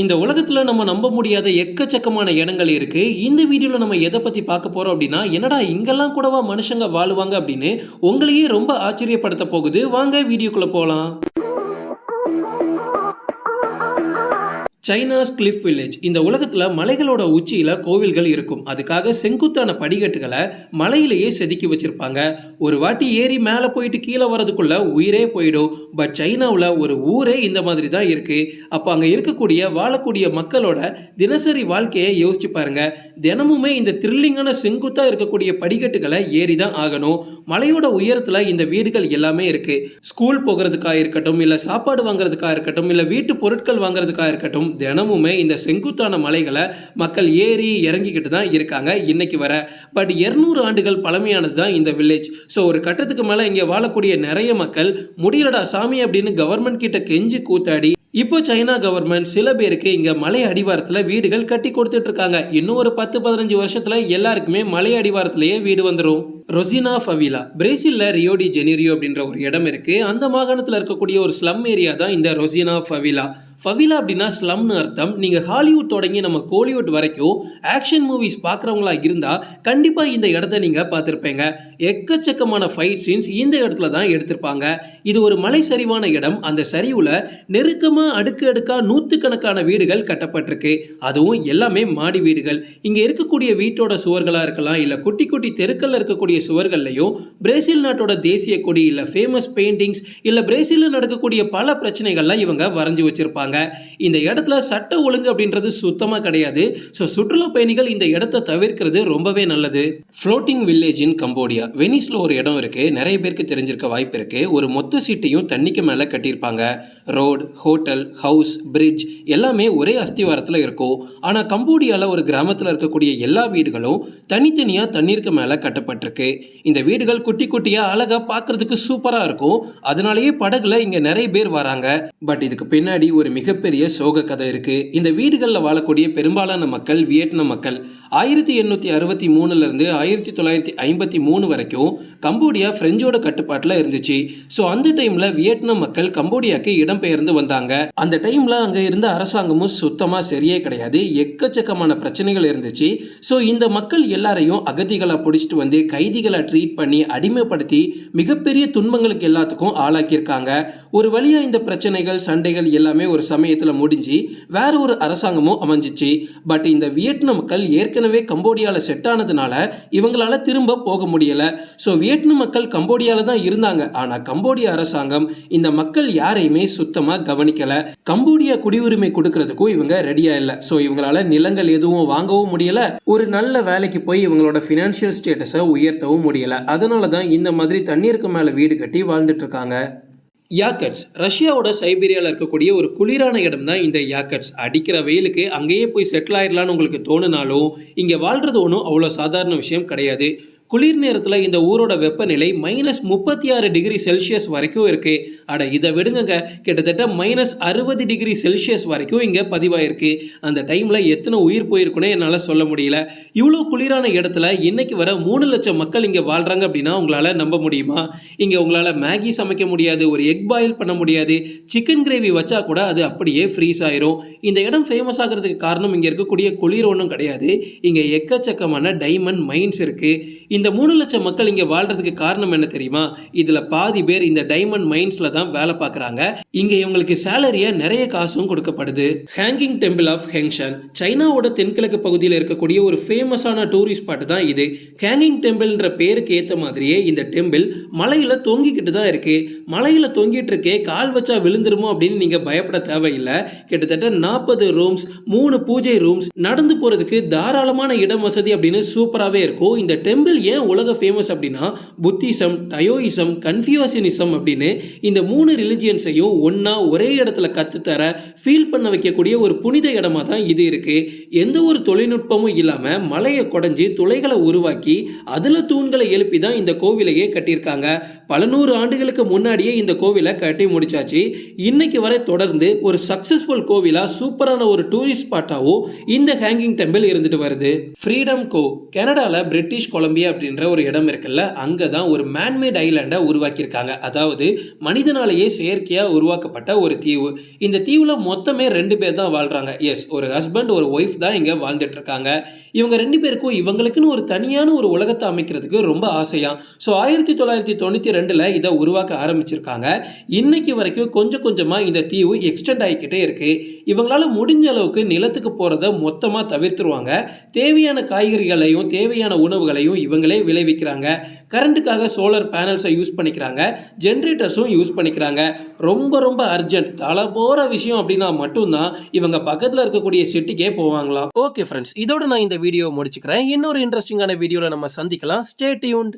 இந்த உலகத்தில் நம்ம நம்ப முடியாத எக்கச்சக்கமான இடங்கள் இருக்கு. இந்த வீடியோவில் நம்ம எதை பற்றி பார்க்க போகிறோம் அப்படின்னா என்னடா இங்கெல்லாம் கூடவா மனுஷங்க வாழுவாங்க அப்படின்னு உங்களையே ரொம்ப ஆச்சரியப்படுத்த போகுது. வாங்க வீடியோக்குள்ளே போகலாம் சைனாஸ் கிளிஃப் வில்லேஜ். இந்த உலகத்தில் மலைகளோட உச்சியில் கோவில்கள் இருக்கும். அதுக்காக செங்குத்தான படிக்கட்டுகளை மலையிலேயே செதுக்கி வச்சுருப்பாங்க. ஒரு வாட்டி ஏறி மேலே போயிட்டு கீழே வர்றதுக்குள்ளே உயிரே போயிடும். பட் சைனாவில் ஒரு ஊரே இந்த மாதிரி தான் இருக்குது அப்போ அங்கே இருக்கக்கூடிய வாழக்கூடிய மக்களோட தினசரி வாழ்க்கையை யோசிச்சு பாருங்க. தினமுமே இந்த த்ரில்லிங்கான செங்குத்தாக இருக்கக்கூடிய படிக்கட்டுகளை ஏறி தான் ஆகணும். மலையோட உயரத்தில் இந்த வீடுகள் எல்லாமே இருக்குது ஸ்கூல் போகிறதுக்காக இருக்கட்டும் இல்லை சாப்பாடு வாங்குறதுக்காக இருக்கட்டும் இல்லை வீட்டு பொருட்கள் வாங்குறதுக்காக இருக்கட்டும் தினமுமே இந்த செங்குத்தான மலைகளை மக்கள் ஏறி இறங்கிக்கிட்டு தான் இருக்காங்க இன்னைக்கு வர. பட் இருநூறு ஆண்டுகள் பழமையானது தான் இந்த வில்லேஜ் ஸோ ஒரு கட்டத்துக்கு மேலே இங்கே வாழக்கூடிய நிறைய மக்கள் முடியலடா சாமி அப்படின்னு கவர்மெண்ட் கிட்ட கெஞ்சி கூத்தாடி இப்போ சைனா கவர்மெண்ட் சில பேருக்கு இங்க மலை அடிவாரத்துல வீடுகள் கட்டி கொடுத்துட்டு இருக்காங்க. இன்னும் ஒரு பத்து பதினஞ்சு வருஷத்துல எல்லாருக்குமே மலை அடிவாரத்திலேயே வீடு வந்துடும் ரொசினா ஃபவிலா. பிரேசிலில் ரியோடி ஜெனிரியோ அப்படின்ற ஒரு இடம் இருக்குது அந்த மாகாணத்தில் இருக்கக்கூடிய ஒரு ஸ்லம் ஏரியா தான் இந்த ரொசினா ஃபவிலா. ஃபவிலா அப்படின்னா ஸ்லம்னு அர்த்தம். நீங்கள் ஹாலிவுட் தொடங்கி நம்ம கோலிவுட் வரைக்கும் ஆக்ஷன் மூவிஸ் பார்க்குறவங்களா இருந்தால் கண்டிப்பாக இந்த இடத்த நீங்கள் பார்த்துருப்பீங்க. எக்கச்சக்கமான ஃபைட் சீன்ஸ் இந்த இடத்துல தான் எடுத்திருப்பாங்க. இது ஒரு மலை சரிவான இடம். அந்த சரிவில் நெருக்கமாக அடுக்கு அடுக்காக நூற்றுக்கணக்கான வீடுகள் கட்டப்பட்டிருக்கு. அதுவும் எல்லாமே மாடி வீடுகள். இங்கே இருக்கக்கூடிய வீட்டோட சுவர்களாக இருக்கலாம் இல்லை குட்டி குட்டி தெருக்கல்ல இருக்கக்கூடிய சுவர்கள்லையும் பிரேசில் நாட்டோட தேசிய கொடி இல்லை ஃபேமஸ் பெயிண்டிங்ஸ் இல்லை பிரேசிலில் நடக்கக்கூடிய பல பிரச்சனைகள்லாம் இவங்க வரைஞ்சி வச்சுருப்பாங்க. இந்த இடத்துல சட்ட ஒழுங்கு அப்படின்றது சுத்தமாக கிடையாது. ஸோ சுற்றுலா பயணிகள் இந்த இடத்த தவிர்க்கிறது ரொம்பவே நல்லது. ஃப்ளோட்டிங் வில்லேஜ் இன் கம்போடியா வெனிஸில் ஒரு இடம் இருக்குது நிறைய பேருக்கு தெரிஞ்சிருக்க வாய்ப்பு இருக்குது ஒரு மொத்த சீட்டையும் தண்ணிக்கு மேலே கட்டியிருப்பாங்க. ரோடு ஹோட்டல் ஹவுஸ் பிரிட்ஜ் எல்லாமே ஒரே அஸ்திவாரத்தில் இருக்கும். ஆனால் கம்போடியாவில் ஒரு கிராமத்தில் இருக்கக்கூடிய எல்லா வீடுகளும் தனித்தனியாக தண்ணீருக்கு மேலே கட்டப்பட்டிருக்கு. இந்த வீடுகள் குட்டி குட்டியாக அழகாக பார்க்கறதுக்கு சூப்பராக இருக்கும். அதனாலேயே படகுல இங்கே நிறைய பேர் வராங்க. பட் இதுக்கு பின்னாடி ஒரு மிகப்பெரிய சோக கதை இருக்கு. இந்த வீடுகளில் வாழக்கூடிய பெரும்பாலான மக்கள் வியட்நாம் மக்கள். ஆயிரத்தி எண்ணூற்றி அறுபத்தி மூணுலேருந்து ஆயிரத்தி தொள்ளாயிரத்தி ஐம்பத்தி மூணு வரைக்கும் கம்போடியா பிரெஞ்சோட கட்டுப்பாட்டில் இருந்துச்சு. ஸோ அந்த டைமில் வியட்நாம் மக்கள் கம்போடியாக்கு இடம்பெயர்ந்து வந்தாங்க. அந்த டைமில் அங்கே இருந்த அரசாங்கமும் சுத்தமாக சரியே கிடையாது. எக்கச்சக்கமான பிரச்சனைகள் இருந்துச்சு. ஸோ இந்த மக்கள் எல்லாரையும் அகதிகளை பிடிச்சிட்டு வந்து கைதி கைதிகளை ட்ரீட் பண்ணி அடிமைப்படுத்தி மிகப்பெரிய துன்பங்களுக்கு எல்லாத்துக்கும் ஆளாக்கியிருக்காங்க. ஒரு வழியாக இந்த பிரச்சனைகள் சண்டைகள் எல்லாமே ஒரு சமயத்தில் முடிஞ்சு வேற ஒரு அரசாங்கமும் அமைஞ்சிச்சு. பட் இந்த வியட்நாம் மக்கள் ஏற்கனவே கம்போடியாவில் செட் ஆனதுனால இவங்களால திரும்ப போக முடியல. ஸோ வியட்நாம் மக்கள் கம்போடியாவில் தான் இருந்தாங்க. ஆனால் கம்போடியா அரசாங்கம் இந்த மக்கள் யாரையுமே சுத்தமாக கவனிக்கல. கம்போடியா குடியுரிமை கொடுக்கறதுக்கும் இவங்க ரெடியா இல்லை. ஸோ இவங்களால நிலங்கள் எதுவும் வாங்கவும் முடியல. ஒரு நல்ல வேலைக்கு போய் இவங்களோட ஃபினான்ஷியல் ஸ்டேட்டஸை கட்டவும் முடியலை. அதனால தான் இந்த மாதிரி தண்ணீருக்கு மேலே வீடு கட்டி வாழ்ந்துட்டுருக்காங்க. யாக்கட்ஸ் ரஷ்யாவோட சைபீரியாவில் இருக்கக்கூடிய ஒரு குளிரான இடம் தான் இந்த யாக்கட்ஸ் அடிக்கிற வெயிலுக்கு அங்கேயே போய் செட்டில் ஆயிடலான்னு உங்களுக்கு தோணுனாலும் இங்கே வாழ்றது ஒன்றும் அவ்வளோ சாதாரண விஷயம் கிடையாது. குளிர் நேரத்தில் இந்த ஊரோட வெப்பநிலை மைனஸ் முப்பத்தி ஆறு டிகிரி செல்சியஸ் வரைக்கும் இருக்கு. அட இதை விடுங்க கிட்டத்தட்ட மைனஸ் அறுபது டிகிரி செல்சியஸ் வரைக்கும் இங்கே பதிவாயிருக்கு. அந்த டைமில் எத்தனை உயிர் போயிருக்குனே என்னால் சொல்ல முடியல. இவ்வளோ குளிரான இடத்துல இன்னைக்கு வர மூணு லட்சம் மக்கள் இங்கே வாழ்கிறாங்க அப்படின்னா உங்களால் நம்ப முடியுமா? இங்கே உங்களால் மேகி சமைக்க முடியாது ஒரு எக் பாயில் பண்ண முடியாது. சிக்கன் கிரேவி வச்சா கூட அது அப்படியே ஃப்ரீஸ் ஆயிரும். இந்த இடம் ஃபேமஸ் ஆகிறதுக்கு காரணம் இங்கே இருக்கக்கூடிய குளிர் ஒன்றும் கிடையாது. இங்கே எக்கச்சக்கமான டைமண்ட் மைன்ஸ் இருக்குது இந்த மூணு லட்சம் மக்கள் இங்கே வாழ்றதுக்கு காரணம் என்ன தெரியுமா? இதில் பாதி பேர் இந்த டைமண்ட் மைன்ஸில் தான் வேலை பார்க்குறாங்க. இங்கே இவங்களுக்கு சேலரியை நிறைய காசும் கொடுக்கப்படுது. ஹேங்கிங் டெம்பிள் ஆஃப் ஹெங்ஷன் சைனாவோட தென்கிழக்கு பகுதியில் இருக்கக்கூடிய ஒரு ஃபேமஸான டூரிஸ்ட் ஸ்பாட் தான் இது. ஹேங்கிங் டெம்பிள்ன்ற பேருக்கு ஏற்ற மாதிரியே இந்த டெம்பிள் மலையில் தொங்கிக்கிட்டு தான் இருக்கு. மலையில் தொங்கிட்டு இருக்கே கால் வச்சா விழுந்துருமோ அப்படின்னு நீங்கள் பயப்பட தேவையில்லை. கிட்டத்தட்ட நாற்பது ரூம்ஸ் மூணு பூஜை ரூம்ஸ் நடந்து போகிறதுக்கு தாராளமான இடம் வசதி அப்படின்னு சூப்பராகவே இருக்கும். இந்த டெம்பிள் ஏன் உலக ஃபேமஸ் அப்படின்னா புத்திசம் டயோயிசம் கன்ஃபியூஷனிசம் அப்படின்னு இந்த மூணு ரிலிஜியன்ஸையும் ஒன்றா ஒரே இடத்துல கற்றுத்தர ஃபீல் பண்ண வைக்கக்கூடிய ஒரு புனித இடமா தான் இது இருக்குது எந்த ஒரு தொழில்நுட்பமும் இல்லாமல் மலையை குடஞ்சி துளைகளை உருவாக்கி அதில் தூண்களை எழுப்பி தான் இந்த கோவிலையே கட்டியிருக்காங்க. பல நூறு ஆண்டுகளுக்கு முன்னாடியே இந்த கோவிலை கட்டி முடிச்சாச்சு. இன்னைக்கு வரை தொடர்ந்து ஒரு சக்ஸஸ்ஃபுல் கோவிலாக சூப்பரான ஒரு டூரிஸ்ட் ஸ்பாட்டாகவும் இந்த ஹேங்கிங் டெம்பிள் இருந்துட்டு வருது. ஃப்ரீடம் கோ கனடாவில் பிரிட்டிஷ் கொலம்பியா அப்படின்ற ஒரு இடம் இருக்குல்ல அங்கே தான் ஒரு மேன்மேட் ஐலாண்டை உருவாக்கியிருக்காங்க. அதாவது மனிதனாலேயே செயற்கையாக உருவாக்கப்பட்ட ஒரு தீவு. இந்த தீவில் மொத்தமே ரெண்டு பேர் தான் வாழ்கிறாங்க எஸ் ஒரு ஹஸ்பண்ட் ஒரு ஒய்ஃப் தான் இங்கே வாழ்ந்துட்டு இருக்காங்க இவங்க ரெண்டு பேருக்கும் இவங்களுக்குன்னு ஒரு தனியான ஒரு உலகத்தை அமைக்கிறதுக்கு ரொம்ப ஆசையா. ஸோ ஆயிரத்தி தொள்ளாயிரத்தி தொண்ணூற்றி ரெண்டில் இதை உருவாக்க ஆரம்பிச்சிருக்காங்க. இன்னைக்கு வரைக்கும் கொஞ்சம் கொஞ்சமாக இந்த தீவு எக்ஸ்டெண்ட் ஆகிக்கிட்டே இருக்கு. இவங்களால முடிஞ்ச அளவுக்கு நிலத்துக்கு போகிறத மொத்தமாக தவிர்த்துருவாங்க. தேவையான காய்கறிகளையும் தேவையான உணவுகளையும் இவங்க இவங்களே விளைவிக்கிறாங்க. கரண்ட்டுக்காக சோலார் பேனல்ஸை யூஸ் பண்ணிக்கிறாங்க. ஜென்ரேட்டர்ஸும் யூஸ் பண்ணிக்கிறாங்க. ரொம்ப ரொம்ப அர்ஜென்ட் தலை போகிற விஷயம் அப்படின்னா மட்டும்தான் இவங்க பக்கத்தில் இருக்கக்கூடிய சிட்டிக்கே போவாங்களாம். ஓகே ஃப்ரெண்ட்ஸ் இதோட நான் இந்த வீடியோ முடிச்சுக்கிறேன். இன்னொரு இன்ட்ரெஸ்டிங்கான வீடியோவில் நம்ம சந்திக்கலாம். Stay tuned